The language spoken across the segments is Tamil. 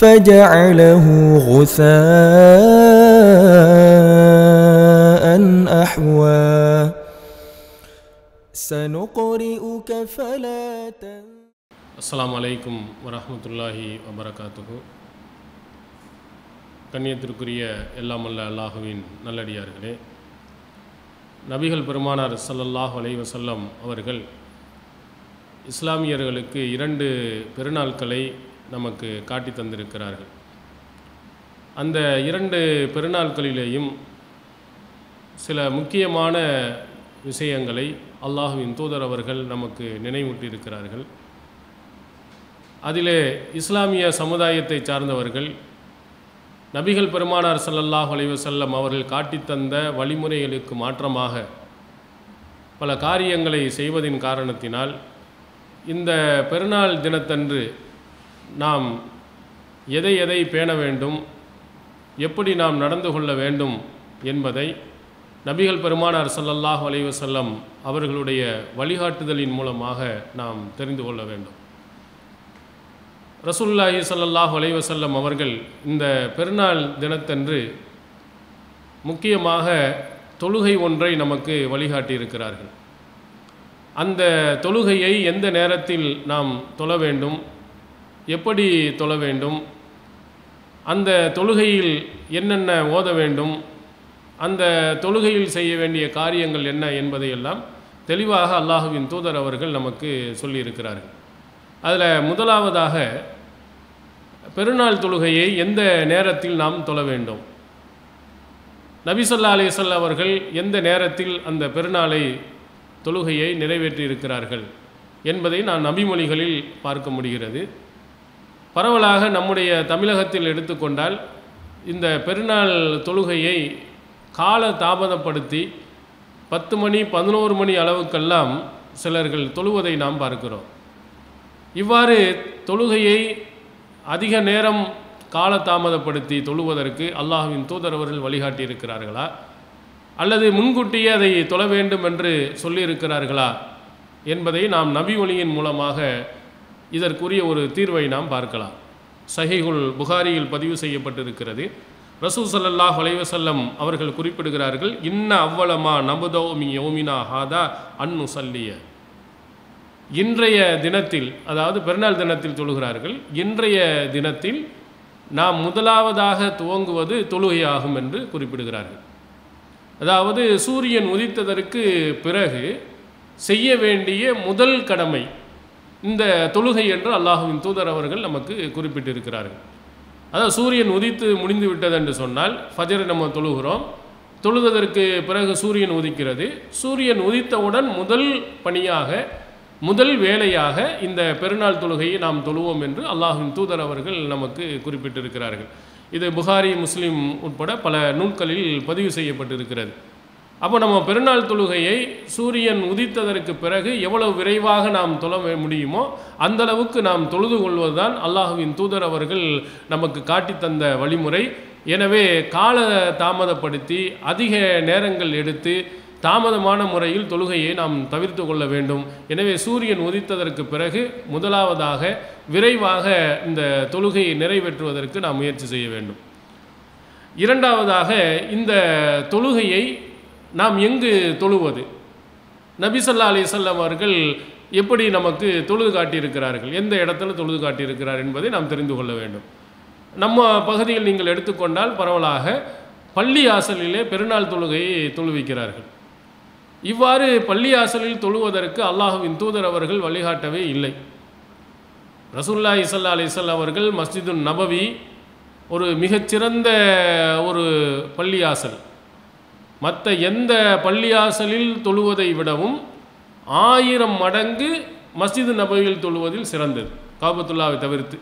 فجعله غثاء أحوى سنقرئك فلا تنسى அஸ்ஸலாமு அலைக்கும் வரஹ்மத்துல்லாஹி வபரகாத்துஹு கண்ணியத்திற்குரிய எல்லாம் அல்ல அல்லாஹுவின் நல்லடியார்களே நபிகள் பெருமானார் ஸல்லல்லாஹு அலைஹி வஸல்லம் அவர்கள் இஸ்லாமியர்களுக்கு இரண்டு பெருநாட்களை நமக்கு காட்டி தந்திருக்கிறார்கள். அந்த இரண்டு பெருநாட்களிலேயும் சில முக்கியமான விஷயங்களை அல்லாஹுவின் தூதர் அவர்கள் நமக்கு நினைவூட்டியிருக்கிறார்கள். அதிலே இஸ்லாமிய சமுதாயத்தை சார்ந்தவர்கள் நபிகள் பெருமானார் சல்லல்லாஹ் அலைஹி அவர்கள் காட்டித் தந்த வழிமுறைகளுக்கு மாற்றமாக பல காரியங்களை செய்வதின் காரணத்தினால் இந்த பெருநாள் தினத்தன்று நாம் எதை எதை பேண வேண்டும் எப்படி நாம் நடந்து கொள்ள வேண்டும் என்பதை நபிகள் பெருமானார் சல்லல்லாஹ் அலைவசல்லம் அவர்களுடைய வழிகாட்டுதலின் மூலமாக நாம் தெரிந்து கொள்ள வேண்டும். ரசூல்லாஹி ஸல்லல்லாஹு அலைவசல்லம் அவர்கள் இந்த பெருநாள் தினத்தன்று முக்கியமாக தொழுகை ஒன்றை நமக்கு வழிகாட்டியிருக்கிறார்கள். அந்த தொழுகையை எந்த நேரத்தில் நாம் தொழ வேண்டும் எப்படி தொழ வேண்டும்? அந்த தொழுகையில் என்னென்ன ஓத வேண்டும்? அந்த தொழுகையில் செய்ய வேண்டிய காரியங்கள் என்ன என்பதையெல்லாம் தெளிவாக அல்லாஹுவின் தூதர் அவர்கள் நமக்கு சொல்லியிருக்கிறார்கள். அதில் முதலாவதாக பெருநாள் தொழுகையை எந்த நேரத்தில் நாம் தொழ வேண்டும்? நபிசல்லா அலிசல்ல அவர்கள் எந்த நேரத்தில் அந்த பெருநாளை தொழுகையை நிறைவேற்றி இருக்கிறார்கள் என்பதை நான் நபிமொழிகளில் பார்க்க முடிகிறது. பரவலாக நம்முடைய தமிழகத்தில் எடுத்துக்கொண்டால் இந்த பெருநாள் தொழுகையை கால தாமதப்படுத்தி பத்து மணி பதினோரு மணி அளவுக்கெல்லாம் சிலர்கள் தொழுவதை நாம் பார்க்கிறோம். இவ்வாறு தொழுகையை அதிக நேரம் கால தாமதப்படுத்தி தொழுவதற்கு அல்லாஹுவின் தூதர் அவர்கள் வழிகாட்டி இருக்கிறார்களா அல்லது முன்கூட்டியே அதை தொழ வேண்டும் என்று சொல்லியிருக்கிறார்களா? என்பதை நாம் நபி ஒளியின் மூலமாக இதற்குரிய ஒரு தீர்வை நாம் பார்க்கலாம். சஹிகுல் புகாரியில் பதிவு செய்யப்பட்டிருக்கிறது. ரசூ சல்லாஹ் அலைவசல்லம் அவர்கள் குறிப்பிடுகிறார்கள் இன்ன அவ்வளமா நபுதோமி யோமினா ஹாதா அன்னு சல்லிய இன்றைய தினத்தில் அதாவது பெருநாள் தினத்தில் தொழுகிறார்கள். இன்றைய தினத்தில் நாம் முதலாவதாக துவங்குவது தொழுகையாகும் என்று குறிப்பிடுகிறார்கள். அதாவது சூரியன் உதித்ததற்கு பிறகு செய்ய வேண்டிய முதல் கடமை இந்த தொழுகை என்று அல்லாஹுவின் தூதர் அவர்கள் நமக்கு குறிப்பிட்டிருக்கிறார்கள். அதாவது சூரியன் உதித்து முடிந்து விட்டது என்று சொன்னால் ஃபஜரை நம்ம தொழுகிறோம். தொழுவதற்கு பிறகு சூரியன் உதிக்கிறது. சூரியன் உதித்தவுடன் முதல் பணியாக முதல் வேலையாக இந்த பெருநாள் தொழுகையை நாம் தொழுவோம் என்று அல்லாஹின் தூதர் அவர்கள் நமக்கு குறிப்பிட்டிருக்கிறார்கள். இது புகாரி முஸ்லீம் உட்பட பல நூல்களில் பதிவு செய்யப்பட்டிருக்கிறது. அப்போ நம்ம பெருநாள் தொழுகையை சூரியன் உதித்ததற்கு பிறகு எவ்வளவு விரைவாக நாம் தொழ முடியுமோ அந்த அளவுக்கு நாம் தொழுது கொள்வதுதான் அல்லாஹுவின் தூதர் அவர்கள் நமக்கு காட்டி தந்த வழிமுறை. எனவே கால தாமதப்படுத்தி அதிக நேரங்கள் எடுத்து தாமதமான முறையில் தொழுகையை நாம் தவிர்த்து கொள்ள வேண்டும். எனவே சூரியன் உதித்ததற்கு பிறகு முதலாவதாக விரைவாக இந்த தொழுகையை நிறைவேற்றுவதற்கு நாம் முயற்சி செய்ய வேண்டும். இரண்டாவதாக இந்த தொழுகையை நாம் எங்கு தொழுவது? நபிசல்லா அலிசல்லாம் அவர்கள் எப்படி நமக்கு தொழுது காட்டியிருக்கிறார்கள்? எந்த இடத்துல தொழுது காட்டியிருக்கிறார் என்பதை நாம் தெரிந்து கொள்ள வேண்டும். நம்ம பகுதியில் நீங்கள் எடுத்துக்கொண்டால் பரவலாக பள்ளி ஆசலிலே பெருநாள் தொழுகையை தொழுவிக்கிறார்கள். இவ்வாறு பள்ளி ஆசலில் தொழுவதற்கு அல்லாஹுவின் தூதர் அவர்கள் வழிகாட்டவே இல்லை. ரசூல்லா இசல்லா அலிசல் அவர்கள் மஸ்ஜிது நபவி ஒரு மிகச்சிறந்த ஒரு பள்ளி ஆசல். மற்ற எந்த பள்ளியாசலில் தொழுவதை விடவும் ஆயிரம் மடங்கு மஸ்ஜிது நபவியில் தொழுவதில் சிறந்தது. காபத்துல்லாவை தவிர்த்து.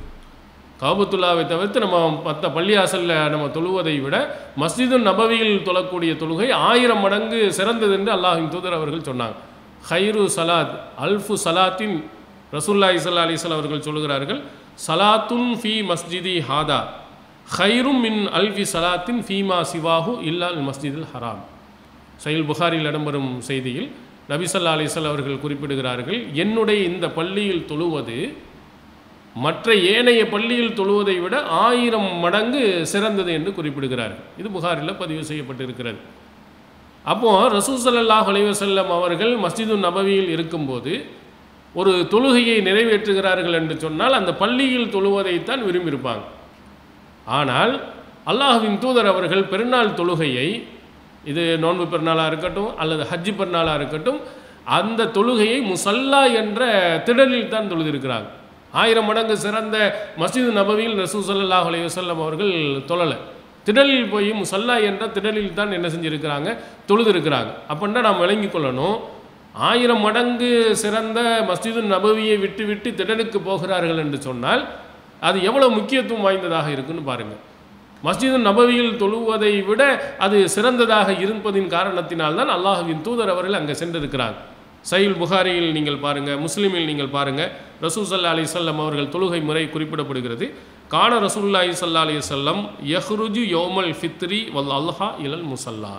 காபத்துல்லாவை தவிர்த்து நம்ம மற்ற பள்ளியாசலில் நம்ம தொழுவதை விட மஸ்ஜிது நபவியில் தொழக்கூடிய தொழுகை ஆயிரம் மடங்கு சிறந்தது என்று அல்லாஹின் தூதர் அவர்கள் சொன்னாங்க. ஹைரு சலாத் அல்ஃபு சலாத்தின் ரசூல்லா இசல்லா அலிஸ்லாம் அவர்கள் சொல்லுகிறார்கள் சலாத்துன் ஃபி மஸ்ஜிதி ஹாதா. ஹைரும் மின் அல்வி சலாத்தின் ஃபீமா சிவாஹு இல்லால் மஸ்ஜிதில் ஹராம் சயில் புகாரில் இடம்பெறும் செய்தியில் நபிசல்லா அலிசல் அவர்கள் குறிப்பிடுகிறார்கள் என்னுடைய இந்த பள்ளியில் தொழுவது மற்ற ஏனைய பள்ளியில் தொழுவதை விட ஆயிரம் மடங்கு சிறந்தது என்று குறிப்பிடுகிறார்கள். இது புகாரில் பதிவு செய்யப்பட்டிருக்கிறது. அப்போது ரசூசல்லாஹ் அலைவசல்லம் அவர்கள் மஸ்ஜிது நபவியில் இருக்கும்போது ஒரு தொழுகையை நிறைவேற்றுகிறார்கள் என்று சொன்னால் அந்த பள்ளியில் தொழுவதைத்தான் விரும்பியிருப்பாங்க. ஆனால் அல்லாஹுவின் தூதர் அவர்கள் பெருநாள் தொழுகையை இது நோன்பு பெருநாளாக இருக்கட்டும் அல்லது ஹஜ்ஜி பெருநாளாக இருக்கட்டும் அந்த தொழுகையை முசல்லா என்ற திடலில் தான் தொழுதிருக்கிறாங்க ஆயிரம் மடங்கு சிறந்த மஸ்ஜிது நபவியில் ரசூல் ஸல்லல்லாஹு அலைஹி அவர்கள் தொழலை. திடலில் போய் முசல்லா என்ற திடலில் தான் என்ன செஞ்சுருக்கிறாங்க? தொழுதிருக்கிறாங்க. அப்படின்னா நாம் விளங்கிக் கொள்ளணும்? ஆயிரம் மடங்கு சிறந்த மஸ்ஜிது நபவியை விட்டு விட்டு திடலுக்கு போகிறார்கள் என்று சொன்னால் அது எவ்வளோ முக்கியத்துவம் வாய்ந்ததாக இருக்குன்னு பாருங்கள் மஸ்ஜிது நபவியில் தொழுவதை விட அது சிறந்ததாக இருப்பதின் காரணத்தினால்தான் அல்லாஹுவின் தூதர் அவர்கள் அங்கே சென்றிருக்கிறார். சயில் புகாரியில் நீங்கள் பாருங்கள் முஸ்லீமில் நீங்கள் பாருங்கள் ரசூசல்லா அலி சொல்லம் அவர்கள் தொழுகை முறை குறிப்பிடப்படுகிறது. கான ரசூல்லாஹி சல்லா அலி சொல்லம் யஹ்ருஜு யோமல் ஃபித்ரி வல் அல்ஹா இலல் முசல்லா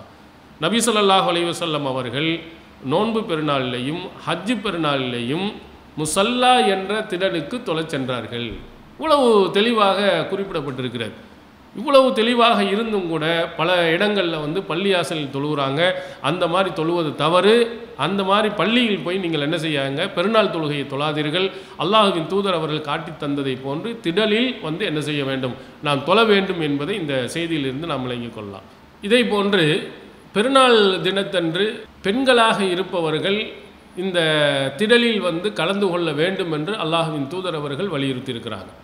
நபி சொல்லாஹ் அலைஹி அவர்கள் நோன்பு பெருநாளிலேயும் ஹஜ்ஜு பெருநாளிலேயும் முசல்லா என்ற திடலுக்கு தொலைச் சென்றார்கள் இவ்வளவு தெளிவாக குறிப்பிடப்பட்டிருக்கிறது. இவ்வளவு தெளிவாக இருந்தும் கூட பல இடங்களில் வந்து பள்ளியாசலில் தொழுகிறாங்க அந்த மாதிரி தொழுவது தவறு. அந்த மாதிரி பள்ளியில் போய் நீங்கள் என்ன செய்யாங்க? பெருநாள் தொழுகையை தொழாதீர்கள். அல்லாஹுவின் தூதர் அவர்கள் காட்டி தந்ததை போன்று திடலில் வந்து என்ன செய்ய வேண்டும்? நாம் தொழ வேண்டும் என்பதை இந்த செய்தியிலிருந்து நாம் விளங்கிக் கொள்ளலாம். இதே போன்று பெருநாள் தினத்தன்று பெண்களாக இருப்பவர்கள் இந்த திடலில் வந்து கலந்து கொள்ள வேண்டும் என்று அல்லாஹுவின் தூதர் அவர்கள் வலியுறுத்தியிருக்கிறார்கள்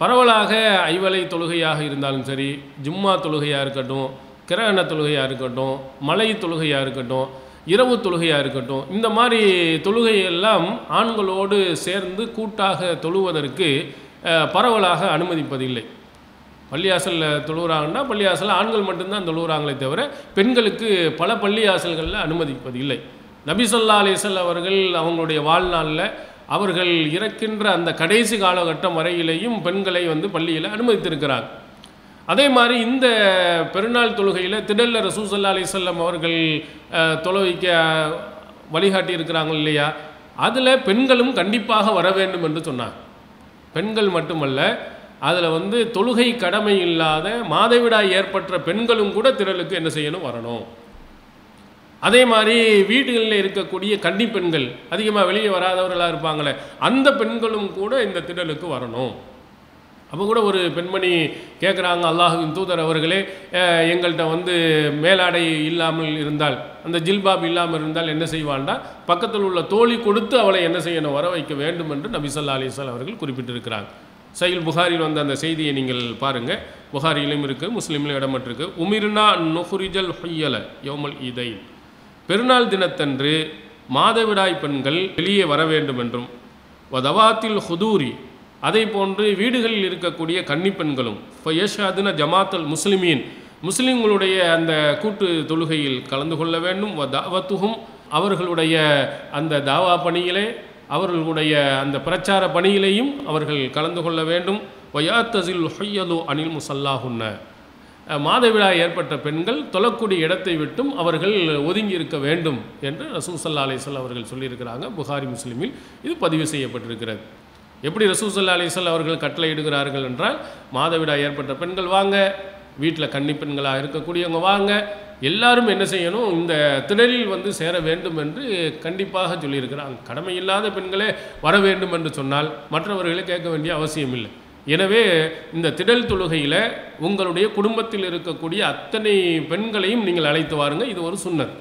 பரவலாக ஐவலை தொழுகையாக இருந்தாலும் சரி ஜும்மா தொழுகையாக இருக்கட்டும் கிரகண தொழுகையாக இருக்கட்டும் மலை தொழுகையாக இருக்கட்டும் இரவு தொழுகையாக இருக்கட்டும் இந்த மாதிரி தொழுகையெல்லாம் ஆண்களோடு சேர்ந்து கூட்டாக தொழுவதற்கு பரவலாக அனுமதிப்பதில்லை. பள்ளியாசலில் தொழுகிறாங்கன்னா பள்ளியாசலில் ஆண்கள் மட்டும்தான் தொழுகிறாங்களே தவிர பெண்களுக்கு பல பள்ளியாசல்களில் அனுமதிப்பதில்லை. நபிசல்லா அலிசல் அவர்கள் அவங்களுடைய வாழ்நாளில் அவர்கள் இறக்கின்ற அந்த கடைசி காலகட்டம் வரையிலேயும் பெண்களை வந்து பள்ளியில் அனுமதித்திருக்கிறாங்க அதே மாதிரி இந்த பெருநாள் தொழுகையில் திடல்ல ரசூசல்லா அலிசல்லம் அவர்கள் தொலைவிக்க வழிகாட்டி இருக்கிறாங்க இல்லையா? அதில் பெண்களும் கண்டிப்பாக வர வேண்டும் என்று சொன்னாங்க. பெண்கள் மட்டுமல்ல அதில் வந்து தொழுகை கடமை இல்லாத மாதவிடாய் ஏற்பட்ட பெண்களும் கூட திரளுக்கு என்ன செய்யணும் வரணும். அதே மாதிரி வீடுகளில் இருக்கக்கூடிய கன்னி பெண்கள் அதிகமாக வெளியே வராதவர்களாக இருப்பாங்களே அந்த பெண்களும் கூட இந்த திடலுக்கு வரணும். அப்போ கூட ஒரு பெண்மணி கேட்குறாங்க அல்லாஹுவின் தூதர் அவர்களே எங்கள்கிட்ட வந்து மேலாடை இல்லாமல் இருந்தால் அந்த ஜில்பாப் இல்லாமல் இருந்தால் என்ன செய்வான்டா பக்கத்தில் உள்ள தோழி கொடுத்து அவளை என்ன செய்யணும்? வர வைக்க வேண்டும் என்று நபிசல்லா ஸல்லல்லாஹு அவர்கள் குறிப்பிட்டிருக்கிறாங்க. சைல் புகாரில் வந்த அந்த செய்தியை நீங்கள் பாருங்கள் புகாரியிலும் இருக்குது முஸ்லீம்லையும் இடம்பெற்றிருக்கு. உமிர்னா நொஹுரிஜல் ஹொய்யல யோமல் இதை பெருநாள் தினத்தன்று மாதவிடாய் பெண்கள் வெளியே வர வேண்டும் என்றும் வதவாத்தில் ஹுதூரி அதை போன்று வீடுகளில் இருக்கக்கூடிய கன்னிப்பெண்களும் ஃபயஷாதுன ஜமாத்தல் முஸ்லிமீன் முஸ்லிம்களுடைய அந்த கூட்டு தொழுகையில் கலந்து கொள்ள வேண்டும். வ தாவத்துகும் அவர்களுடைய அந்த தாவா பணியிலே அவர்களுடைய அந்த பிரச்சார பணியிலேயும் அவர்கள் கலந்து கொள்ள வேண்டும். வயாத்தசில் ஹொய்யலு அனில் முசல்லாஹுன்ன. மாதவிழா ஏற்பட்ட பெண்கள் தொழக்கூடிய இடத்தை விட்டும் அவர்கள் ஒதுங்கி இருக்க வேண்டும் என்று ரசூசல்லா அலிசல் அவர்கள் சொல்லியிருக்கிறாங்க. புகாரி முஸ்லீமில் இது பதிவு செய்யப்பட்டிருக்கிறது. எப்படி ரசூசல்லா அலிசல் அவர்கள் கட்டளையிடுகிறார்கள் என்றால் மாதவிடா ஏற்பட்ட பெண்கள் வாங்க வீட்டில் கன்னி பெண்களாக இருக்கக்கூடியவங்க வாங்க எல்லாரும் என்ன செய்யணும் இந்த திடலில் வந்து சேர வேண்டும் என்று கண்டிப்பாக சொல்லியிருக்கிறாங்க. கடமை இல்லாத பெண்களே வர வேண்டும் என்று சொன்னால் மற்றவர்களை கேட்க வேண்டிய அவசியம் இல்லை. எனவே இந்த திடல் தொழுகையில் உங்களுடைய குடும்பத்தில் இருக்கக்கூடிய அத்தனை பெண்களையும் நீங்கள் அழைத்து வாருங்க. இது ஒரு சுன்னத்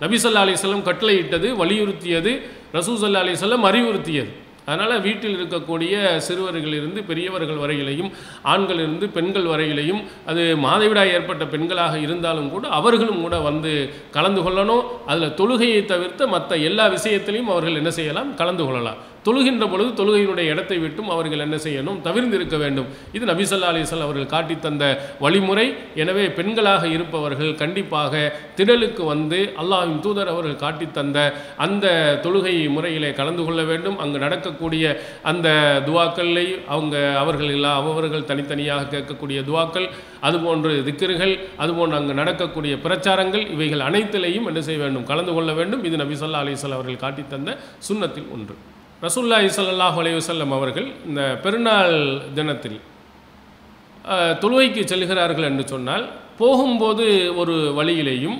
நபிசல்லா அலிசல்லம் கட்டளையிட்டது வலியுறுத்தியது ரசூசல்லா அலிசல்லம் அறிவுறுத்தியது. அதனால் வீட்டில் இருக்கக்கூடிய சிறுவர்களிலிருந்து பெரியவர்கள் வரையிலையும் ஆண்களிலிருந்து பெண்கள் வரையிலையும் அது மாதவிடாய் ஏற்பட்ட பெண்களாக இருந்தாலும் கூட அவர்களும் கூட வந்து கலந்து கொள்ளணும். அதில் தொழுகையை தவிர்த்து மற்ற எல்லா விஷயத்திலையும் அவர்கள் என்ன செய்யலாம்? கலந்து கொள்ளலாம். தொழுகின்ற பொழுது தொழுகையினுடைய இடத்தை விட்டும் அவர்கள் என்ன செய்யணும்? தவிர்ந்திருக்க வேண்டும். இது நபிசல்லா ஸல்லல்லாஹு அவர்கள் காட்டித்தந்த வழிமுறை. எனவே பெண்களாக இருப்பவர்கள் கண்டிப்பாக திடலுக்கு வந்து அல்லாஹ்வின் தூதர் அவர்கள் காட்டித் தந்த அந்த தொழுகை முறையிலே கலந்து கொள்ள வேண்டும். அங்கு நடக்கக்கூடிய அந்த துவாக்களை அவங்க அவர்கள் இல்லா அவர்கள் தனித்தனியாக கேட்கக்கூடிய துவாக்கள் அதுபோன்று திக்கிர்கள் அதுபோன்று அங்கு நடக்கக்கூடிய பிரச்சாரங்கள் இவைகள் அனைத்திலையும் என்ன செய்ய வேண்டும்? கலந்து கொள்ள வேண்டும். இது நபிசல்லா ஸல்லல்லாஹு அவர்கள் காட்டித் தந்த ஒன்று. ரசூல்லாஹி ஸல்லல்லாஹு அலையுசல்லம் அவர்கள் இந்த பெருநாள் தினத்தில் தொழுவைக்கு செல்கிறார்கள் என்று சொன்னால் போகும்போது ஒரு வழியிலேயும்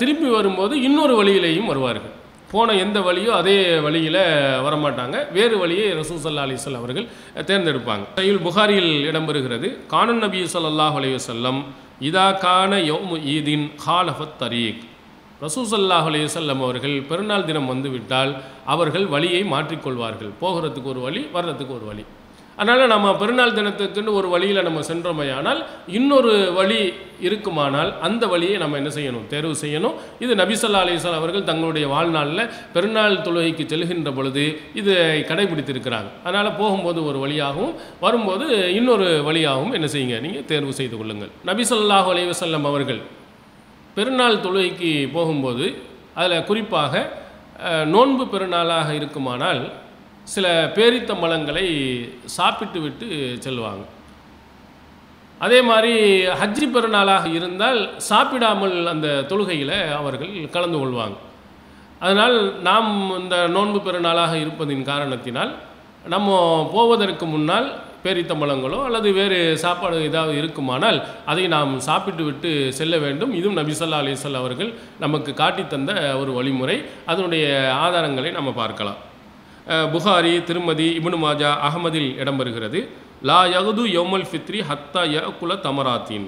திரும்பி வரும்போது இன்னொரு வழியிலேயும் வருவார்கள். போன எந்த வழியோ அதே வழியில் வரமாட்டாங்க. வேறு வழியை ரசூல் சல்லா அலிஸ்வல் அவர்கள் தேர்ந்தெடுப்பாங்க. சையுல் புகாரியில் இடம்பெறுகிறது கானன் நபி சொல்லாஹ் அலையுசல்லம் இதா கான யோமு ஈதின் ஹாலஃபத் தரீக். ரசூசல்லாஹ் ஸல்லல்லாஹு அவர்கள் பெருநாள் தினம் வந்துவிட்டால் அவர்கள் வழியை மாற்றிக்கொள்வார்கள். போகிறதுக்கு ஒரு வழி வர்றதுக்கு ஒரு வழி. அதனால் நம்ம பெருநாள் தினத்துக்குன்னு ஒரு வழியில் நம்ம சென்றோமையானால் இன்னொரு வழி இருக்குமானால் அந்த வழியை நம்ம என்ன செய்யணும்? தேர்வு செய்யணும். இது நபிசல்லா அலிசல் அவர்கள் தங்களுடைய வாழ்நாளில் பெருநாள் தொழுகைக்கு செல்கின்ற பொழுது இதை கடைபிடித்திருக்கிறாங்க. அதனால் போகும்போது ஒரு வழியாகவும் வரும்போது இன்னொரு வழியாகவும் என்ன செய்யுங்க? நீங்கள் தேர்வு செய்து கொள்ளுங்கள். நபிசல்லாஹ் அலைவசல்லம் அவர்கள் பெருநாள் தொழுகைக்கு போகும்போது அதில் குறிப்பாக நோன்பு பெருநாளாக இருக்குமானால் சில பேரித்த மலங்களை சாப்பிட்டு விட்டு செல்வாங்க அதே மாதிரி ஹஜ்ஜி பெருநாளாக இருந்தால் சாப்பிடாமல் அந்த தொழுகையில் அவர்கள் கலந்து கொள்வாங்க. அதனால் நாம் இந்த நோன்பு பெருநாளாக இருப்பதின் காரணத்தினால் நம்ம போவதற்கு முன்னால் பேரித்தம்பழங்களோ அல்லது வேறு சாப்பாடு ஏதாவது இருக்குமானால் அதை நாம் சாப்பிட்டு விட்டு செல்ல வேண்டும். இதுவும் நபிசல்லா அலிசல் அவர்கள் நமக்கு காட்டித் தந்த ஒரு வழிமுறை. அதனுடைய ஆதாரங்களை நம்ம பார்க்கலாம். புகாரி திருமதி இபுனு மாஜா அகமதில் இடம்பெறுகிறது. லா யகுது யோமல் ஃபித்ரி ஹத்தா ய தமராத்தீன்.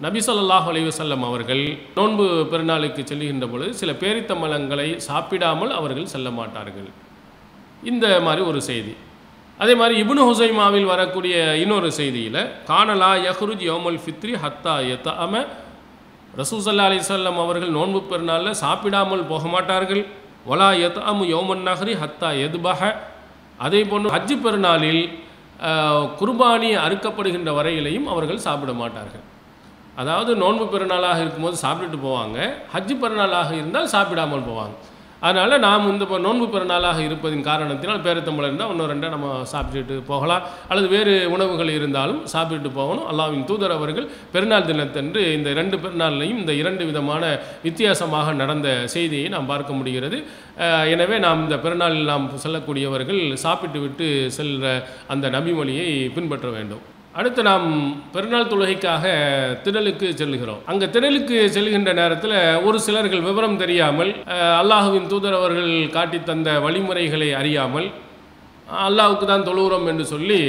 நபி ஸல்லல்லாஹு அலைஹி அவர்கள் நோன்பு பெருநாளுக்கு செல்லுகின்ற பொழுது சில பேரித்தம்பழங்களை சாப்பிடாமல் அவர்கள் செல்ல மாட்டார்கள். இந்த மாதிரி ஒரு செய்தி. அதே மாதிரி இப்னு ஹுசைமாவில் வரக்கூடிய இன்னொரு செய்தியில் கானலா யஹ்ருஜ் யோமல் ஃபித்ரி ஹத்தா யத்தஅம ரசூசல்லா அலிசல்லம் அவர்கள் நோன்பு பெருநாளில் சாப்பிடாமல் போக மாட்டார்கள். ஒலா யத்அமு யோமன் நஹ்ரி ஹத்தா எதுபஹ அதே போன்று ஹஜ்ஜு பெருநாளில் குர்பானி அறுக்கப்படுகின்ற வரையிலையும் அவர்கள் சாப்பிட மாட்டார்கள். அதாவது நோன்பு பெருநாளாக இருக்கும்போது சாப்பிட்டுட்டு போவாங்க. ஹஜ்ஜு பெருநாளாக இருந்தால் சாப்பிடாமல் போவாங்க. அதனால் நாம் இந்த இப்போ நோன்பு பிறநாளாக இருப்பதின் காரணத்தினால் பேரத்தம்பளம் இருந்தால் ஒன்று ரெண்டாக நம்ம சாப்பிட்டுட்டு போகலாம். அல்லது வேறு உணவுகள் இருந்தாலும் சாப்பிட்டு போகணும். அல்லாவின் தூதர் அவர்கள் பெருநாள் தினத்தன்று இந்த இரண்டு பெருநாள்லையும் இந்த இரண்டு விதமான வித்தியாசமாக நடந்த செய்தியை நாம் பார்க்க முடிகிறது. எனவே நாம் இந்த பெருநாளில் நாம் செல்லக்கூடியவர்கள் சாப்பிட்டு விட்டு செல்கிற அந்த நபிமொழியை பின்பற்ற வேண்டும். அடுத்து நாம் பெருநாள் தொழுகைக்காக திடலுக்கு செல்லுகிறோம். அங்கே திடலுக்கு செல்கின்ற நேரத்தில் ஒரு சிலர்கள் விவரம் தெரியாமல் அல்லாஹுவின் தூதர் அவர்கள் காட்டித் தந்த வழிமுறைகளை அறியாமல் அல்லாஹுக்கு தான் தொழுகிறோம் என்று சொல்லி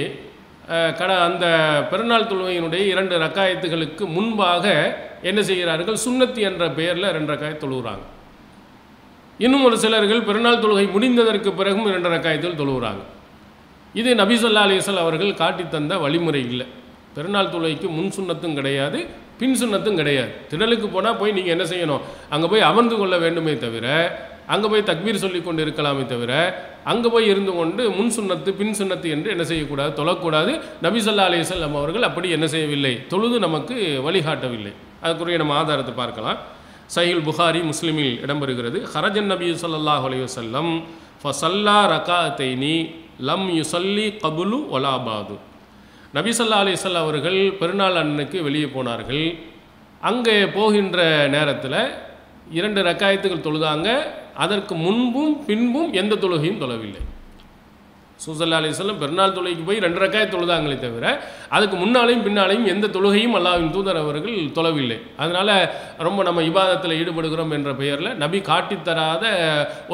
கட அந்த பெருநாள் தொழுகையினுடைய இரண்டு ரக்காயத்துகளுக்கு முன்பாக என்ன செய்கிறார்கள்? சுண்ணத்தி என்ற பெயரில் ரெண்டு ரக்காய தொழுகிறாங்க. இன்னும் ஒரு சிலர்கள் பெருநாள் தொழுகை முடிந்ததற்கு பிறகும் இரண்டு ரக்காயத்தில் தொழுகிறாங்க. இது நபிசல்லா ஸல்லல்லாஹு அவர்கள் காட்டித் தந்த வழிமுறை இல்லை. பெருநாள் தொழுகைக்கு முன் சுண்ணத்தும் கிடையாது பின் சுண்ணத்தும் கிடையாது. திடலுக்கு போனால் போய் நீங்கள் என்ன செய்யணும்? அங்கே போய் அமர்ந்து கொள்ள வேண்டுமே தவிர அங்கே போய் தக்பீர் சொல்லி கொண்டு இருக்கலாமே தவிர அங்கே போய் இருந்து கொண்டு முன் சுண்ணத்து பின் சுண்ணத்து என்று என்ன செய்யக்கூடாது? தொழக்கூடாது. நபிசல்லா ஸல்லல்லாஹு அவர்கள் அப்படி என்ன செய்யவில்லை. தொழுது நமக்கு வழிகாட்டவில்லை. அதுக்குரிய நம்ம ஆதாரத்தை பார்க்கலாம். சைல் புகாரி முஸ்லீமில் இடம்பெறுகிறது. ஹரஜன் நபி சொல்லாஹ் அலைஹி வஸல்லம் ஃபசல்லா தைனி லம் யுசல்லி கபுலு ஒலாபாது நபி ஸல்லல்லாஹு அவர்கள் பெருநாள் அண்ணனுக்கு வெளியே போனார்கள். அங்கே போகின்ற நேரத்தில் இரண்டு ரக்காயத்துகள் தொழுதாங்க. அதற்கு முன்பும் பின்பும் எந்த தொழுகையும் தொழவில்லை. சூசல்லா அலிஸ்லம் பெருநாள் தொழுகைக்கு போய் ரெண்டு ரக்காய் தொழுதாங்களே தவிர அதுக்கு முன்னாலையும் பின்னாலையும் எந்த தொழுகையும் அல்லாவின் தூதர் அவர்கள் தொழவில்லை. அதனால் ரொம்ப நம்ம இபாதத்தில் ஈடுபடுகிறோம் என்ற பெயரில் நபி காட்டித்தராத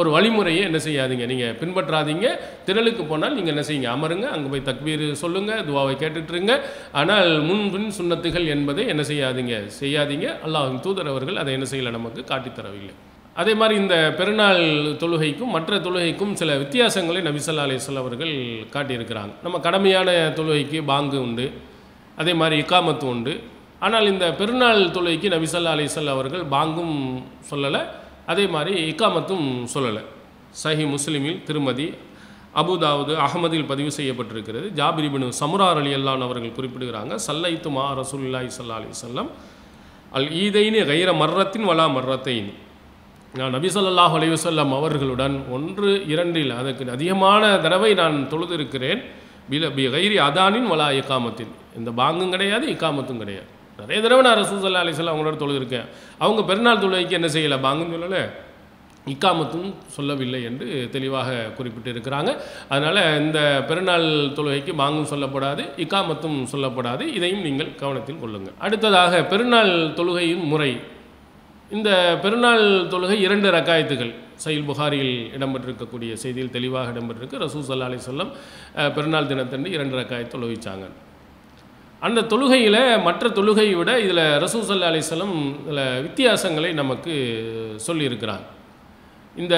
ஒரு வழிமுறையை என்ன செய்யாதீங்க. நீங்கள் பின்பற்றாதீங்க. திரளுக்கு போனால் நீங்கள் என்ன செய்யுங்க? அமருங்க. அங்கே போய் தக்பீர் சொல்லுங்கள் துவாவை கேட்டுட்ருங்க ஆனால் முன் சுண்ணத்துகள் சுன்னத்துகள் என்பதை என்ன செய்யாதீங்க? செய்யாதீங்க. அல்லாஹ்வின் தூதர் அவர்கள் அதை என்ன செய்யலை? நமக்கு காட்டித்தரவில்லை. அதே மாதிரி இந்த பெருநாள் தொழுகைக்கும் மற்ற தொழுகைக்கும் சில வித்தியாசங்களை நபிசல்லா அலிஸ்வல் அவர்கள் காட்டியிருக்கிறாங்க. நம்ம கடமையான தொழுகைக்கு பாங்கு உண்டு அதே மாதிரி இக்காமத்து உண்டு. ஆனால் இந்த பெருநாள் தொழுகைக்கு நபிசல்லா அலிஸ்வல் அவர்கள் பாங்கும் சொல்லலை அதே மாதிரி இக்காமத்தும் சொல்லலை. சஹி முஸ்லீமில் திருமதி அபுதாவது அகமதில் பதிவு செய்யப்பட்டிருக்கிறது. ஜாபிரிபின் சமுரார் அலி அல்லான் அவர்கள் குறிப்பிடுகிறாங்க சல்லைத்து மா ரசூல்லாய் சல்லா அலி சொல்லம் அல் ஈதைன்னு கைர மர்ரத்தின் வலா மர்ரத்தைன். நான் நபி சொல்லாஹ் அலையுசல்லம் அவர்களுடன் ஒன்று இரண்டில் அதற்கு அதிகமான தடவை நான் தொழுதிருக்கிறேன். பில பி கைரி அதானின் வலா இக்காமத்தின் இந்த பாங்கும் கிடையாது இக்காமத்தும் கிடையாது. நிறைய தடவை நான் ரசூசல்லா அலிஸ்லாம் அவங்களோட தொழுதிருக்கேன். அவங்க பெருநாள் தொழுகைக்கு என்ன செய்யலை? பாங்கும் சொல்லலை. இக்காமத்தும் சொல்லவில்லை என்று தெளிவாக குறிப்பிட்டிருக்கிறாங்க. அதனால் இந்த பெருநாள் தொழுகைக்கு பாங்கும் சொல்லப்படாது இக்காமத்தும் சொல்லப்படாது. இதையும் நீங்கள் கவனத்தில் கொள்ளுங்கள். அடுத்ததாக பெருநாள் தொழுகையின் முறை. இந்த பெருநாள் தொழுகை இரண்டு ரக்காயத்துகள். சயில் புகாரியில் இடம்பெற்றிருக்கக்கூடிய செய்தியில் தெளிவாக இடம்பெற்றிருக்கு. ரசூ சல்லா அலி சொல்லம் பெருநாள் தினத்தன்று இரண்டு ரக்காயத் தொழுவிச்சாங்க. அந்த தொழுகையில் மற்ற தொழுகையை விட இதில் ரசூ சல்லா அலிஸ்லம் இதில் வித்தியாசங்களை நமக்கு சொல்லியிருக்கிறாங்க இந்த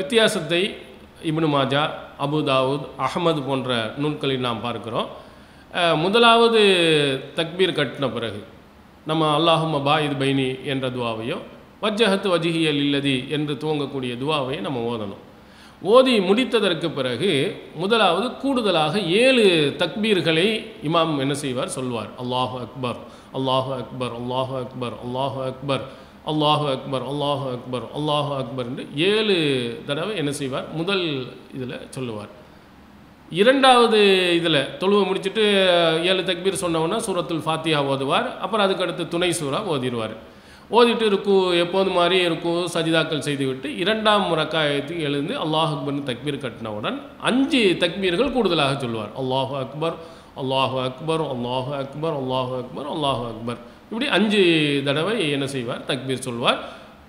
வித்தியாசத்தை இப்னு மாஜா அபு தாவூத் அகமது போன்ற நூல்களில் நாம் பார்க்கிறோம். முதலாவது தக்பீர் கட்டின பிறகு. நம்ம அல்லாஹும் பாயித் இது பைனி என்ற துவாவையோ வஜ்ஜஹத்து வஜிஹியல் இல்லதி என்று துவங்கக்கூடிய துவாவை நம்ம ஓதணும். ஓதி முடித்ததற்கு பிறகு முதலாவது கூடுதலாக ஏழு தக்பீர்களை இமாம் என்ன செய்வார்? சொல்வார். அல்லாஹு அக்பர் அல்லாஹு அக்பர் அல்லாஹு அக்பர் அல்லாஹு அக்பர் அல்லாஹு அக்பர் அல்லாஹு அக்பர் அல்லாஹு அக்பர் என்று ஏழு தடவை என்ன செய்வார்? முதல் இதில் சொல்லுவார். இரண்டாவது இதில் தொழுவை முடிச்சுட்டு ஏழு தக்பீர் சொன்னவொன்னா சூரத்துல் ஃபாத்தியா ஓதுவார். அப்புறம் அதுக்கடுத்து துணை சூறா ஓதிடுவார் ஓதிட்டு ருக்கு எப்போது மாதிரி இருக்கும் சஜிதாக்கள் செய்துவிட்டு இரண்டாம் ரக்காயத்துக்கு எழுந்து அல்லாஹ் அக்பர்னு தக்பீர் கட்டினவுடன் அஞ்சு தக்பீர்கள் கூடுதலாக சொல்லுவார். அல்லாஹு அக்பர் அல்லாஹு அக்பர் அல்லாஹு அக்பர் அல்லாஹு அக்பர் அல்லாஹு அக்பர். இப்படி அஞ்சு தடவை என்ன செய்வார்? தக்பீர் சொல்வார்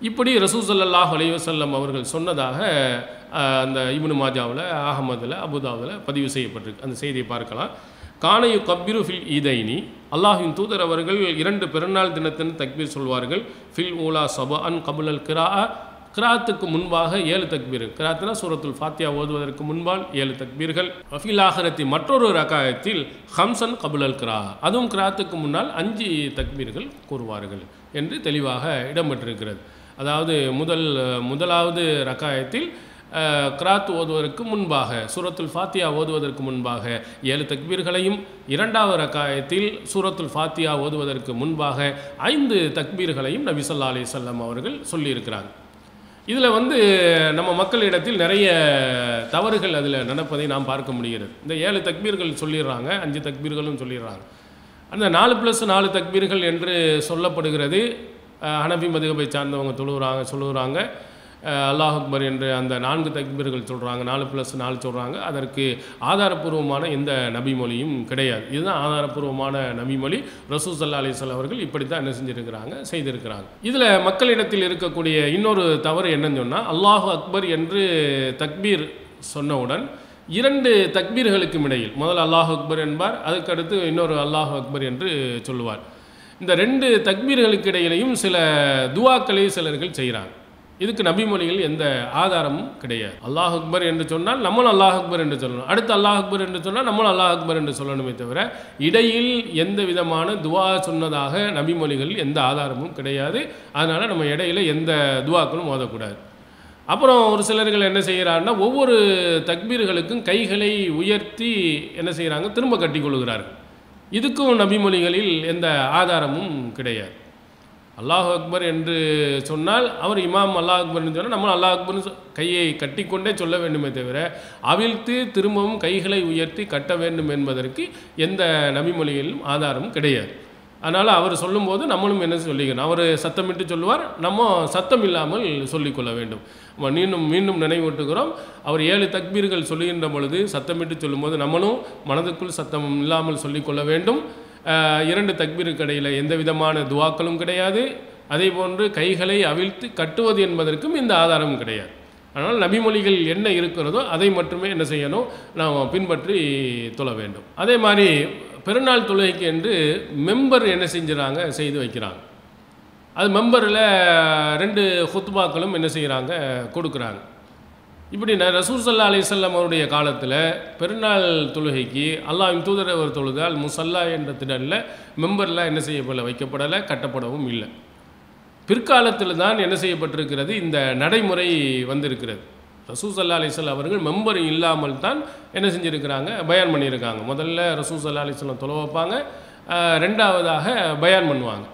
இப்படி ரசூசல்லாஹ் அலைவசல்லம் அவர்கள் சொன்னதாக அந்த இபுனு மாஜாவில் அகமதில் அபுதாவில் பதிவு செய்யப்பட்டிருக்கு. அந்த செய்தியை பார்க்கலாம். கானையு கப்பிரு ஃபில் ஈதைனி. அல்லாஹின் தூதர் அவர்கள் இரண்டு பிறநாள் தினத்தின் தக்பீர் சொல்வார்கள். ஃபில் ஊலா சபா அன் கபுலல் கிரா கிராத்துக்கு முன்பாக ஏழு தக்பீர் கிராத்னா சூரத்துல் ஃபாத்தியா ஓதுவதற்கு முன்பால் ஏழு தக்பீர்கள். அஃபில் ஆகரத்தி மற்றொரு ரகாயத்தில் ஹம்சன் கபுலல் கிரா அதுவும் கிராத்துக்கு முன்னால் அஞ்சு தக்பீர்கள் கூறுவார்கள் என்று தெளிவாக இடம்பெற்றிருக்கிறது. அதாவது முதல் முதலாவது ரகாயத்தில் கிராத் ஓதுவதற்கு முன்பாக சூரத்துல் ஃபாத்தியா ஓதுவதற்கு முன்பாக ஏழு தக்பீர்களையும் இரண்டாவது ரக்காயத்தில் சூரத்துல் ஃபாத்தியா ஓதுவதற்கு முன்பாக ஐந்து தக்பீர்களையும் நபிசல்லா அலி சொல்லம் அவர்கள் சொல்லியிருக்கிறாங்க இதில் வந்து நம்ம மக்களிடத்தில் நிறைய தவறுகள் அதில் நடப்பதை நாம் பார்க்க முடிகிறது. இந்த ஏழு தக்பீர்கள் சொல்லிடுறாங்க அஞ்சு தக்பீர்களும் சொல்லிடுறாங்க. அந்த நாலு ப்ளஸ் நாலு தக்பீர்கள் என்று சொல்லப்படுகிறது. ஹனபி மதுகபை சார்ந்தவங்க தொழுகிறாங்க சொல்லுகிறாங்க அல்லாஹ் அக்பர் என்று அந்த நான்கு தக்பீர்கள் சொல்கிறாங்க நாலு ப்ளஸ் நாலு சொல்கிறாங்க அதற்கு ஆதாரப்பூர்வமான எந்த நபிமொழியும் கிடையாது. இதுதான் ஆதாரப்பூர்வமான நபிமொழி. ரசூ சல்லா அலிஸ்லாம் அவர்கள் இப்படி தான் என்ன செஞ்சுருக்கிறாங்க செய்திருக்கிறாங்க. இதில் மக்களிடத்தில் இருக்கக்கூடிய இன்னொரு தவறு என்னன்னு சொன்னால் அல்லாஹு அக்பர் என்று தக்பீர் சொன்னவுடன் இரண்டு தக்பீர்களுக்கும் இடையில் முதல் அல்லாஹ் அக்பர் என்பார் அதுக்கடுத்து இன்னொரு அல்லாஹ் அக்பர் என்று சொல்லுவார். இந்த ரெண்டு தக்பீர்களுக்கு இடையிலையும் சில துவாக்களை சிலர்கள் செய்கிறாங்க. இதுக்கு நபிமொழியில் எந்த ஆதாரமும் கிடையாது. அல்லாஹ் அக்பர் என்று சொன்னால் நம்மளும் அல்லாஹ் அக்பர் என்று சொல்லணும். அடுத்து அல்லாஹ் அக்பர் என்று சொன்னால் நம்மளும் அல்லாஹ் அக்பர் என்று சொல்லணுமே தவிர இடையில் எந்த விதமான துவா சொன்னதாக நபிமொழிகளில் எந்த ஆதாரமும் கிடையாது. அதனால் நம்ம இடையில எந்த துவாக்களும் ஓதக்கூடாது. அப்புறம் ஒரு சிலர்கள் என்ன செய்கிறாருன்னா ஒவ்வொரு தக்பீர்களுக்கும் கைகளை உயர்த்தி என்ன செய்கிறாங்க? திரும்ப கட்டி கொள்கிறார்கள். இதுக்கும் நபிமொழிகளில் எந்த ஆதாரமும் கிடையாது. அல்லாஹ் அக்பர் என்று சொன்னால் அவர் இமாம் அல்லாஹ் அக்பர்னு சொன்னால் நம்ம அல்லாஹ் அக்பர்னு கையை கட்டிக்கொண்டே சொல்ல வேண்டுமே தவிர அவிழ்த்து திரும்பவும் கைகளை உயர்த்தி கட்ட வேண்டும் என்பதற்கு எந்த நபிமொழிகளிலும் ஆதாரமும் கிடையாது. அதனால் அவர் சொல்லும்போது நம்மளும் என்ன சொல்லிக்கணும். அவர் சத்தமிட்டு சொல்லுவார் நம்ம சத்தம் இல்லாமல் சொல்லிக்கொள்ள வேண்டும். மீண்டும் மீண்டும் நினைவூட்டுகிறோம். அவர் ஏழு தக்பீர்கள் சொல்லுகின்ற பொழுது சத்தமிட்டு சொல்லும்போது நம்மளும் மனதுக்குள் சத்தம் இல்லாமல் சொல்லிக்கொள்ள வேண்டும். இரண்டு தக்பீருக்கு இடையில் எந்த விதமான துவாக்களும் கிடையாது. அதே போன்று கைகளை அவிழ்த்து கட்டுவது என்பதற்கும் இந்த ஆதாரமும் கிடையாது. ஆனால் நபிமொழிகள் என்ன இருக்கிறதோ அதை மட்டுமே என்ன செய்யணும்? நாம் பின்பற்றி தொழ வேண்டும். அதே மாதிரி பெருநாள் தொழுகைக்கு என்று மெம்பர் என்ன செஞ்சுறாங்க? செய்து வைக்கிறாங்க. அது மெம்பரில் ரெண்டு ஹுத்பாக்களும் என்ன செய்கிறாங்க கொடுக்குறாங்க. இப்படி நான் ரசூசல்லா அலிசல்லாம் அவருடைய காலத்தில் பெருநாள் தொழுகைக்கு அல்லாவின் தூதர் அவர் தொழுதால் முசல்லா என்ற திடலில் மெம்பரில் என்ன செய்யப்படலை? வைக்கப்படலை கட்டப்படவும் இல்லை. பிற்காலத்தில் தான் என்ன செய்யப்பட்டிருக்கிறது? இந்த நடைமுறை வந்திருக்கிறது. ரசூசல்லா அலிஸ்லாம் அவர்கள் மெம்பர் இல்லாமல் தான் என்ன செஞ்சுருக்கிறாங்க? பயான் பண்ணியிருக்காங்க முதல்ல ரசூசல்லா அலிஸ்லாம் தொலை வைப்பாங்க. ரெண்டாவதாக பயான் பண்ணுவாங்க.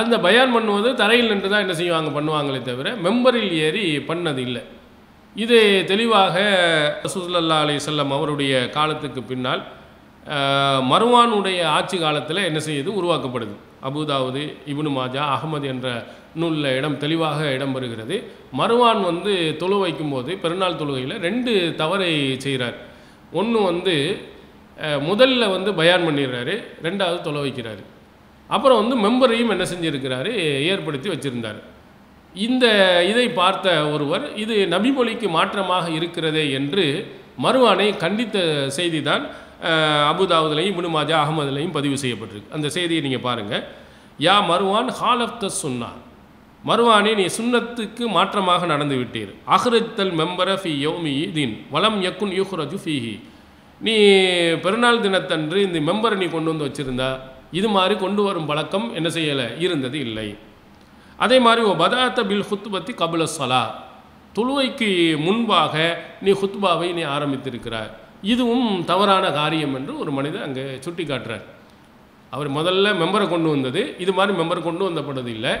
அந்த பயான் பண்ணுவது தரையில் நின்று தான் என்ன செய்வாங்க? பண்ணுவாங்களே தவிர மெம்பரில் ஏறி பண்ணது இல்லை. இது தெளிவாக ரசூசல்லா அலி செல்லம் அவருடைய காலத்துக்கு பின்னால் மருவானுடைய ஆட்சி காலத்தில் என்ன செய்யுது? உருவாக்கப்படுது. அபுதாவது இபுனு மாஜா அகமது என்ற நூலில் இடம் தெளிவாக இடம் பெறுகிறது. மருவான் வந்து தொழு வைக்கும்போது பெருநாள் தொழுகையில் ரெண்டு தவறை செய்கிறார் ஒன்று வந்து முதல்ல வந்து பயான் பண்ணிடுறாரு ரெண்டாவது தொலை வைக்கிறாரு. அப்புறம் வந்து மெம்பரையும் என்ன செஞ்சுருக்கிறாரு? ஏற்படுத்தி வச்சிருந்தார். இந்த இதை பார்த்த ஒருவர் இது நபிமொழிக்கு மாற்றமாக இருக்கிறதே என்று மறுவானை கண்டித்த செய்தி தான் அபுதாவுதுலையும் இப்னு மாஜா அகமதுலையும் பதிவு செய்யப்பட்டிருக்கு. அந்த செய்தியை நீங்கள் பாருங்கள் யா மருவான் ஹால் ஆஃப் த சுன்னா. மருவானே நீ சுன்னத்துக்கு மாற்றமாக நடந்து விட்டீர். அஹ்ரஜ்தல் மெம்பர ஃபி யோமி தீன் வலம் யக்குன் யூஹ்ரஜு ஃபீஹி. நீ பெருநாள் தினத்தன்று இந்த மெம்பரை நீ கொண்டு வந்து வச்சிருந்தா இது மாதிரி கொண்டு வரும் பழக்கம் என்ன செய்யலை? இருந்தது இல்லை. அதே மாதிரி ஓ பதாத்த பில் ஹுத்பத்தி கபுல சலா தொழுவைக்கு முன்பாக நீ ஹுத்பாவை நீ ஆரம்பித்திருக்கிறாய் இதுவும் தவறான காரியம் என்று ஒரு மனிதர் அங்கே சுட்டி காட்டுறார் அவர் முதல்ல மெம்பரை கொண்டு வந்தது இது மாதிரி மெம்பர் கொண்டு வந்தப்பட்டது இல்லை.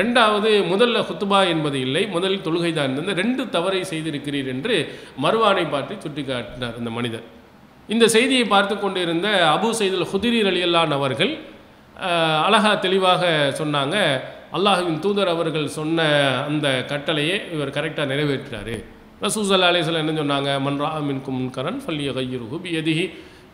ரெண்டாவது முதல்ல ஹுத்துபா என்பது இல்லை முதல் தொழுகை தான் இருந்தது. ரெண்டு தவறை செய்திருக்கிறீர் என்று மறுவானை பார்த்து சுட்டி காட்டினார் அந்த மனிதர். இந்த செய்தியை பார்த்து கொண்டிருந்த அபு சைதுல் ஹுதிரீர் அலியல்லான் அவர்கள் அழகா தெளிவாக சொன்னாங்க அல்லாஹுவின் தூதர் அவர்கள் சொன்ன அந்த கட்டளையை இவர் கரெக்டாக நிறைவேற்றினார். ரசூசல்லா அலிஸ்லாம் என்ன சொன்னாங்க? மன்ரா மின் கும்கரன் ஃபல்லிய கையுருகு எதிகி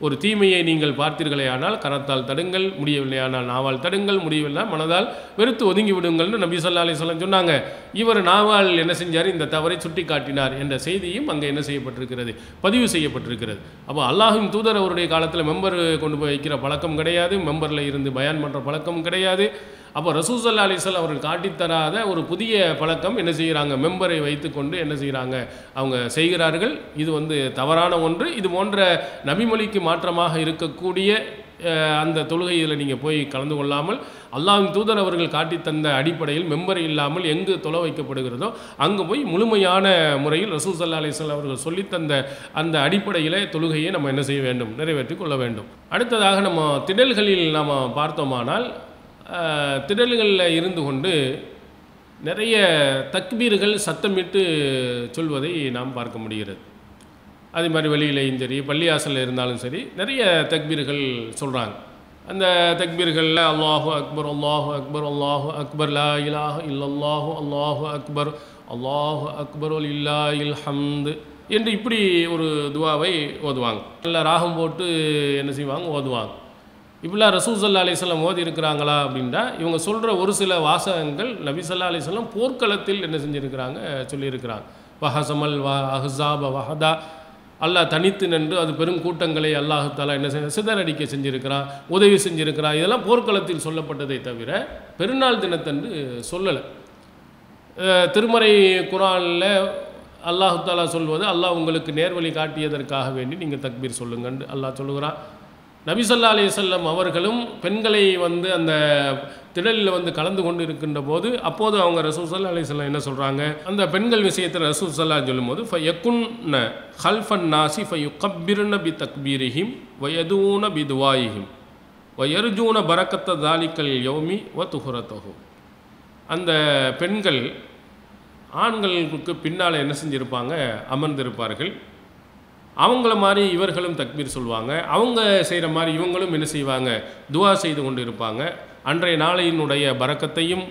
ஒரு தீமையை நீங்கள் பார்த்தீர்களே ஆனால் கரத்தால் தடுங்கள் முடியவில்லை ஆனால் நாவால் தடுங்கள் முடியவில்லை மனதால் வெறுத்து ஒதுங்கி விடுங்கள்னு நபி சொல்லா அலிஸ்லாம் சொன்னாங்க. இவர் நாவால் என்ன செஞ்சார்? இந்த தவறை சுட்டி காட்டினார் என்ற செய்தியும் அங்கே என்ன செய்யப்பட்டிருக்கிறது? பதிவு செய்யப்பட்டிருக்கிறது. அப்போ அல்லாஹின் தூதர் அவருடைய காலத்தில் மெம்பர் கொண்டு போய் வைக்கிற பழக்கம் கிடையாது. மெம்பரில் இருந்து பயான் பண்ணுற பழக்கம் கிடையாது. அப்போ ரசூசல்லா அலிசல் அவர்கள் காட்டித்தராத ஒரு புதிய பழக்கம் என்ன செய்கிறாங்க? மெம்பரை வைத்துக்கொண்டு என்ன செய்கிறாங்க? அவங்க செய்கிறார்கள். இது வந்து தவறான ஒன்று. இது போன்ற நபிமொழிக்கு மாற்றமாக இருக்கக்கூடிய அந்த தொழுகையில் நீங்கள் போய் கலந்து கொள்ளாமல் அல்லாவின் தூதர் அவர்கள் காட்டித்தந்த அடிப்படையில் மெம்பர் இல்லாமல் எங்கு தொலை வைக்கப்படுகிறதோ அங்கு போய் முழுமையான முறையில் ரசூல் சல்லா அலிஸ்லாம் அவர்கள் சொல்லித்தந்த அந்த அடிப்படையில் தொழுகையை நம்ம என்ன செய்ய வேண்டும்? நிறைவேற்றி கொள்ள வேண்டும். அடுத்ததாக நம்ம திடல்களில் நாம் பார்த்தோமானால் திடல்களில் இருந்து கொண்டு நிறைய தக்பீர்கள் சத்தமிட்டு சொல்வதை நாம் பார்க்க முடிகிறது. அதே மாதிரி வெளியிலையும் சரி பள்ளியாசலில் இருந்தாலும் சரி நிறைய தக்பீர்கள் சொல்கிறாங்க அந்த தக்பீர்களில் அல்லாஹு அக்பர் அல்லாஹு அக்பர் அல்லாஹு அக்பர் லா இலாஹ இல்லல்லாஹு அல்லாஹு அக்பர் அல்லாஹு அக்பர் இல்லா இல் ஹம்து என்று இப்படி ஒரு துவாவை ஓதுவாங்க. நல்ல ராகம் போட்டு என்ன செய்வாங்க? ஓதுவாங்க. இப்படிலாம் ரசூசல்லா அலிஸ்லாம் ஓதி இருக்கிறாங்களா அப்படின்னா இவங்க சொல்கிற ஒரு சில வாசகங்கள் நபிசல்லா அலிஸ்லாம் போர்க்களத்தில் என்ன செஞ்சுருக்கிறாங்க சொல்லியிருக்கிறாங்க. வஹசமல் வ அஹ்ஸாப வஹதா அல்லாஹ் தனித்து நின்று அது பெரும் கூட்டங்களை அல்லாஹத்தாலா என்ன செஞ்ச சிதறடிக்க செஞ்சுருக்கிறான் உதவி செஞ்சுருக்கிறான். இதெல்லாம் போர்க்களத்தில் சொல்லப்பட்டதை தவிர பெருநாள் தினத்தன்று சொல்லலை. திருமறை குரானில் அல்லாஹு தாலா சொல்வது அல்லாஹ் உங்களுக்கு நேர்வழி காட்டியதற்காக வேண்டி நீங்கள் தக்பீர் சொல்லுங்கன்னு அல்லாஹ் சொல்லுகிறான். நபிசல்லா அலி சொல்லம் அவர்களும் பெண்களை வந்து அந்த திடலில் வந்து கலந்து கொண்டு இருக்கின்ற போது அப்போது அவங்க ரசூல் சல்லா அலிஸ்லாம் என்ன சொல்கிறாங்க அந்த பெண்கள் விஷயத்தில் ரசூல் சல்லா சொல்லும்போது ஃப யக்குன்ன ஹல்ஃபன் நாசி ஃப யுகப்பிர்ன பி தக்பீரிஹிம் வயதூன பி துவாயிஹிம் வயர்ஜூன பரக்கத்த தாலிக்கல் யோமி வ துஹுரத்தஹு அந்த பெண்கள் ஆண்களுக்கு பின்னால் என்ன செஞ்சுருப்பாங்க? அமர்ந்திருப்பார்கள். அவங்கள மாதிரி இவர்களும் தக்பீர் சொல்லுவாங்க அவங்க செய்கிற மாதிரி இவங்களும் என்ன செய்வாங்க? துவா செய்து கொண்டு இருப்பாங்க அன்றைய நாளையினுடைய பரக்கத்தையும்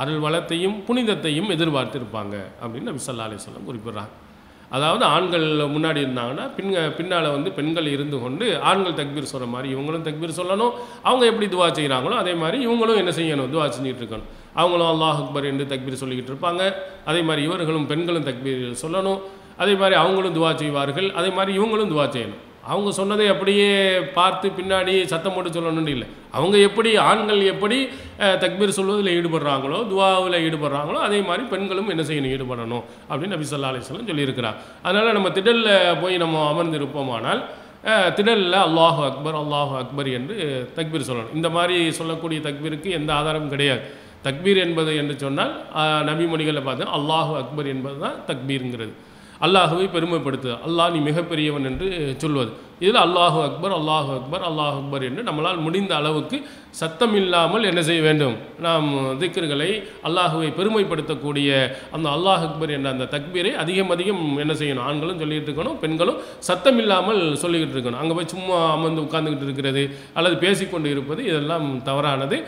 அருள் வளத்தையும் புனிதத்தையும் எதிர்பார்த்திருப்பாங்க அப்படின்னு நபி ஸல்லல்லாஹு அலைஹி குறிப்பிட்றாங்க. அதாவது ஆண்கள் முன்னாடி இருந்தாங்கன்னா பின்க பின்னால் வந்து பெண்கள் இருந்து கொண்டு ஆண்கள் தக்பீர் சொல்கிற மாதிரி இவங்களும் தக்பீர் சொல்லணும். அவங்க எப்படி துவா செய்கிறாங்களோ அதே மாதிரி இவங்களும் என்ன செய்யணும்? துவா செஞ்சுட்டு இருக்கணும். அவங்களும் அல்லாஹ் அக்பர் என்று தக்பீர் சொல்லிக்கிட்டு இருப்பாங்க. அதே மாதிரி இவர்களும் பெண்களும் தக்பீர் சொல்லணும். அதே மாதிரி அவங்களும் துவா செய்வார்கள் அதே மாதிரி இவங்களும் துவா செய்யணும். அவங்க சொன்னதை அப்படியே பார்த்து பின்னாடி சத்தம் போட்டு சொல்லணும்னு இல்லை. அவங்க எப்படி ஆண்கள் எப்படி தக்பீர் சொல்வதில் ஈடுபடுறாங்களோ துவாவில் ஈடுபடுறாங்களோ அதே மாதிரி பெண்களும் என்ன செய்யணும் ஈடுபடணும் அப்படின்னு நபி சொல்லா அலிஸ்லாம் சொல்லியிருக்கிறார். அதனால் நம்ம திடலில் போய் நம்ம அமர்ந்திருப்போமானால் திடலில் அல்லாஹு அக்பர் அல்லாஹு அக்பர் என்று தக்பீர் சொல்லணும். இந்த மாதிரி சொல்லக்கூடிய தக்பீருக்கு எந்த ஆதாரமும் கிடையாது. தக்பீர் என்பது என்று சொன்னால் நபி மொழிகளை பார்த்தா அல்லாஹு அக்பர் என்பது தான் தக்பீருங்கிறது. அல்லாஹுவை பெருமைப்படுத்துது. அல்லாஹ் நீ மிகப்பெரியவன் என்று சொல்வது. இதில் அல்லாஹு அக்பர் அல்லாஹு அக்பர் அல்லாஹு அக்பர் என்று நம்மளால் முடிந்த அளவுக்கு சத்தம் இல்லாமல் என்ன செய்ய வேண்டும்? நாம் திக்கர்களை அல்லாஹுவை பெருமைப்படுத்தக்கூடிய அந்த அல்லாஹ் அக்பர் என்ற அந்த தக்பீரை அதிகம் அதிகம் என்ன செய்யணும்? ஆண்களும் சொல்லிக்கிட்டு இருக்கணும் பெண்களும் சத்தம் இல்லாமல் சொல்லிக்கிட்டு இருக்கணும். அங்கே போய் சும்மா அமர்ந்து உட்கார்ந்துக்கிட்டு இருக்கிறது அல்லது பேசிக்கொண்டு இருப்பது இதெல்லாம் தவறானது.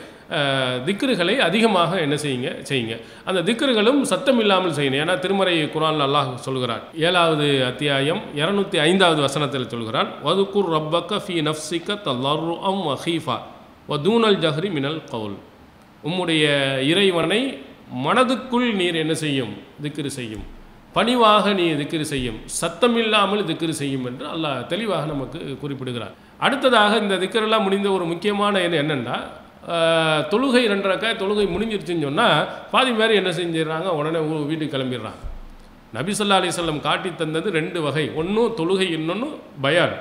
திக்ருகளை அதிகமாக என்ன செய்யுங்க? செய்யுங்க. அந்த திக்ருகளும் சத்தம் இல்லாமல் செய்யணும். ஏன்னா திருமறை குரான் அல்லாஹ் சொல்கிறான். ஏழாவது அத்தியாயம் இரநூத்தி ஐந்தாவது வசனத்தில் சொல்கிறான் வதுக்குர் ரப்பக்க ஃபி நஃப்சிக்க தல்லரு அம் வதூனல் ஜஹ்ரி மினல் கவுல். உம்முடைய இறைவனை மனதுக்குள் நீர் என்ன செய்யும்? திக்ரு செய்யும். பணிவாக நீ திக்ரு செய்யும். சத்தம் இல்லாமல் திக்ரு செய்யும் என்று அல்லாஹ் தெளிவாக நமக்கு குறிப்பிடுகிறார் அடுத்ததாக இந்த திக்கரெல்லாம் முடிந்த ஒரு முக்கியமான என்ன என்னென்னா தொழுகை ரெண்டரைக்காய் தொழுகை முடிஞ்சிருச்சுன்னு சொன்னால் பாதி பேர் என்ன செஞ்சிடுறாங்க? உடனே வீட்டுக்கு கிளம்பிடுறாங்க. நபி அலிசல்லம் காட்டி தந்தது ரெண்டு வகை. ஒன்றும் தொழுகை இன்னொன்று பயான்.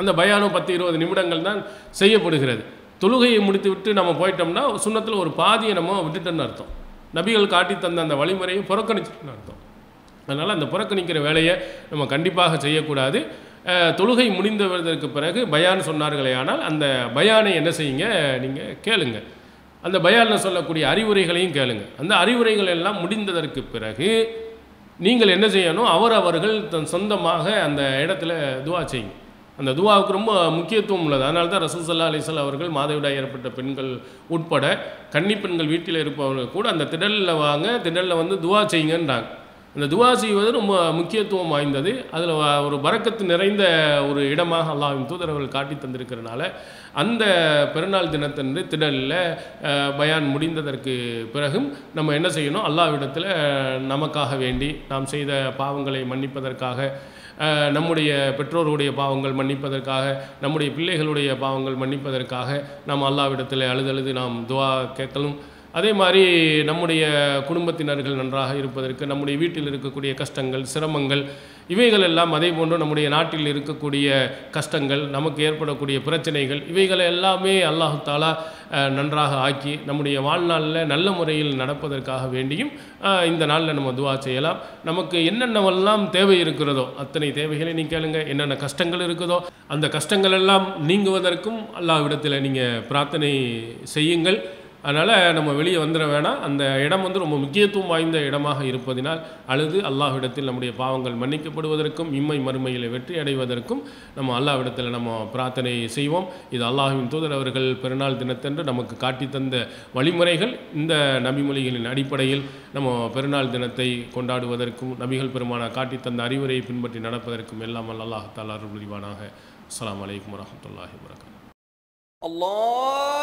அந்த பயானும் பத்து இருபது நிமிடங்கள் தான் செய்யப்படுகிறது. தொழுகையை முடித்து விட்டு நம்ம போயிட்டோம்னா சுண்ணத்தில் ஒரு பாதியை நம்ம விட்டுட்டோன்னு அர்த்தம். நபிகள் காட்டி தந்த அந்த வழிமுறையை புறக்கணிச்சுன்னு அர்த்தம். அதனால் அந்த புறக்கணிக்கிற வேலையை நம்ம கண்டிப்பாக செய்யக்கூடாது. தொழுகை முடிந்ததற்கு பிறகு பயான் சொன்னார்களே ஆனால் அந்த பயானை என்ன செய்யுங்க நீங்கள் கேளுங்க. அந்த பயானில் சொல்லக்கூடிய அறிவுரைகளையும் கேளுங்க. அந்த அறிவுரைகள் எல்லாம் முடிந்ததற்கு பிறகு நீங்கள் என்ன செய்யணும் அவர் அவர்கள் தன் சொந்தமாக அந்த இடத்துல துவா செய்யுங்க. அந்த துவாவுக்கு ரொம்ப முக்கியத்துவம் உள்ளது. அதனால தான் ரசூசல்லா அலிசல் அவர்கள் மாதவிடாய் ஏற்பட்ட பெண்கள் உட்பட கன்னி பெண்கள் வீட்டில் இருப்பவர்கள் கூட அந்த திடலில் வாங்க திடலில் வந்து துவா செய்யுங்கன்றாங்க. இந்த துவா செய்வது ரொம்ப முக்கியத்துவம் வாய்ந்தது. அதில் ஒரு பறக்கத்து நிறைந்த ஒரு இடமாக அல்லாவின் தூதரவர்கள் காட்டி தந்திருக்கிறனால அந்த பெருநாள் தினத்தன்று திடலில் பயான் முடிந்ததற்கு பிறகும் நம்ம என்ன செய்யணும்? அல்லாவிடத்தில் நமக்காக வேண்டி நாம் செய்த பாவங்களை மன்னிப்பதற்காக நம்முடைய பெற்றோருடைய பாவங்கள் மன்னிப்பதற்காக நம்முடைய பிள்ளைகளுடைய பாவங்கள் மன்னிப்பதற்காக நாம் அல்லாவிடத்தில் அழுதழுது நாம் துவா கேட்கலும் அதே மாதிரி நம்முடைய குடும்பத்தினர்கள் நன்றாக இருப்பதற்கு நம்முடைய வீட்டில் இருக்கக்கூடிய கஷ்டங்கள் சிரமங்கள் இவைகள் எல்லாம் அதே போன்று நம்முடைய நாட்டில் இருக்கக்கூடிய கஷ்டங்கள் நமக்கு ஏற்படக்கூடிய பிரச்சனைகள் இவைகளை எல்லாமே அல்லாஹு தாலா நன்றாக ஆக்கி நம்முடைய வாழ்நாளில் நல்ல முறையில் நடப்பதற்காக வேண்டியும் இந்த நாளில் நம்ம துவா செய்யலாம். நமக்கு என்னென்னவெல்லாம் தேவை இருக்கிறதோ அத்தனை தேவைகளை நீ கேளுங்க. என்னென்ன கஷ்டங்கள் இருக்குதோ அந்த கஷ்டங்கள் எல்லாம் நீங்குவதற்கும் அல்லாஹ்விடத்தில் நீங்கள் பிரார்த்தனை செய்யுங்கள். அதனால் நம்ம வெளியே வந்துட வேணாம். அந்த இடம் வந்து ரொம்ப முக்கியத்துவம் வாய்ந்த இடமாக இருப்பதினால் அழுது அல்லாஹ்விடத்தில் நம்முடைய பாவங்கள் மன்னிக்கப்படுவதற்கும் இம்மை மறுமையில் வெற்றி அடைவதற்கும் நம்ம அல்லாஹ்விடத்தில் நம்ம பிரார்த்தனை செய்வோம். இது அல்லாஹ்வின் தூதர் அவர்கள் பெருநாள் தினத்தன்று நமக்கு காட்டி தந்த வழிமுறைகள். இந்த நபிமொழிகளின் அடிப்படையில் நம்ம பெருநாள் தினத்தை கொண்டாடுவதற்கும் நபிகள் பெருமானா காட்டி தந்த அறிவுரையை பின்பற்றி நடப்பதற்கும் எல்லாம் அல்லாஹ் தாலா அருள் புரிவானாக. அஸ்ஸலாமு அலைக்கும் الله